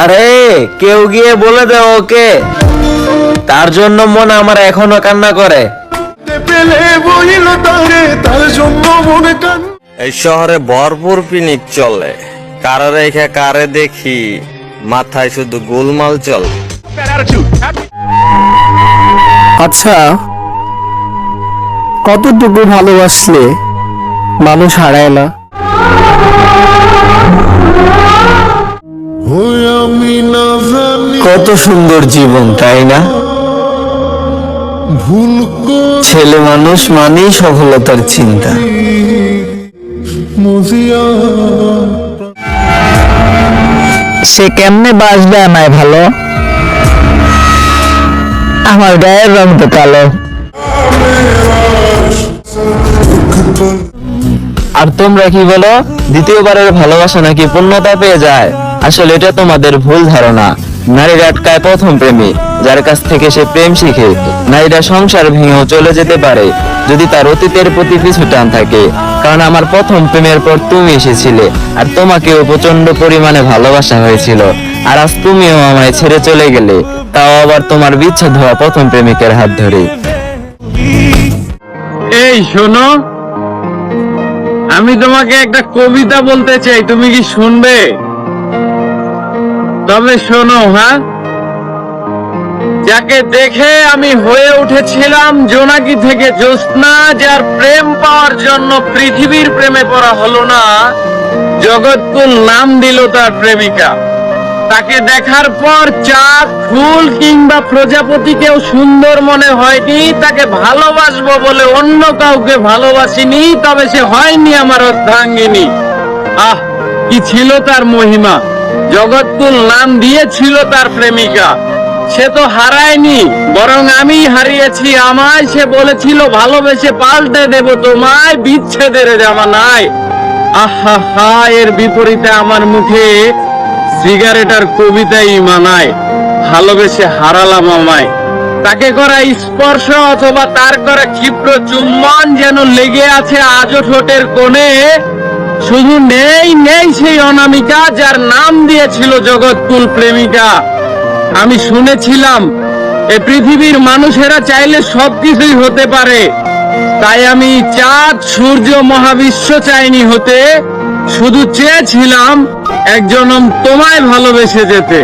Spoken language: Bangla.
আরে কেউ গিয়ে বলে দে ওকে। তার জন্য মন আমার এখনও কান্না করে। এই শহরে ভরপুর পিনিক চলে। কারে রেখে কারে দেখি মাথায় শুধু গোলমাল চল। আচ্ছা কতটুকু ভালোবাসলে মানুষ হারায় না? কত সুন্দর জীবন তাই না? ভুল ছেলে মানুষ মানেই সফলতার চিন্তা। সে কেমনে বাসবে আমায় ভালো? আমার গায়ের রং তো কালো। আর তোমরা কি বলো দ্বিতীয়বারের ভালোবাসা নাকি পূর্ণতা পেয়ে যায়? আসলে এটা তোমাদের ভুল ধারণা। নারীরা আটকায় প্রথম প্রেমী, যার কাছ থেকে সে প্রেম শিখে নারীরা সংসার ভেঙেও চলে যেতে পারে, যদি তার অতীতের প্রতি পিছু টান থাকে। কারণ আমার প্রথম প্রেমের পর তুমি এসেছিলে, আর তোমাকেও প্রচণ্ড পরিমাণে ভালোবাসা হয়েছিল। আর আজ তুমিও আমায় ছেড়ে চলে গেলে, তাও আবার তোমার বিচ্ছেদ হওয়া প্রথম প্রেমিকের হাত ধরে। এই, শোনো। আমি তোমাকে একটা কবিতা বলতে চাই, তুমি কি শুনবে? তবে শোনো হ্যাঁ? যাকে দেখে আমি হয়ে উঠেছিলাম জোনাকি থেকে জ্যোৎস্না, যার প্রেম পাওয়ার জন্য পৃথিবীর প্রেমে পড়া হলো না, জগৎকুল নাম দিল তার প্রেমিকা। তাকে দেখার পর চাঁদ, ফুল কিংবা প্রজাপতিকেও সুন্দর মনে হয়নি, তাকে ভালোবাসবো বলে অন্য কাউকে ভালোবাসিনি, তবে সে হয়নি আমার অর্ধাঙ্গিনী। আহ, কি ছিল তার মহিমা? জগৎকুল নাম দিয়েছিল তার প্রেমিকা। সে তো হারায়নি, বরং আমি হারিয়েছি। আমায় সে বলেছিল, ভালোবেসে পাল্টে দেব তোমায়, বিচ্ছেদের জামা নাই। আহা হা, এর বিপরীতে আমার মুখে সিগারেটার কবিতাই মানায়, ভালোবেসে হারালাম আমায়। তাকে করা স্পর্শ অথবা তার করা ক্ষিপ্র চুম্বন যেন লেগে আছে আজও ঠোঁটের কোণে শুধু নেই নেই সেই অনামিকা যার নাম দিয়েছিল জগৎকুল প্রেমিকা। আমি শুনেছিলাম, এ পৃথিবীর মানুষেরা চাইলে সবকিছুই হতে পারে। তাই আমি চাঁদ, সূর্য, মহাবিশ্ব চাইনি হতে, শুধু চেয়েছিলাম একজনম তোমায় ভালোবেসে যেতে।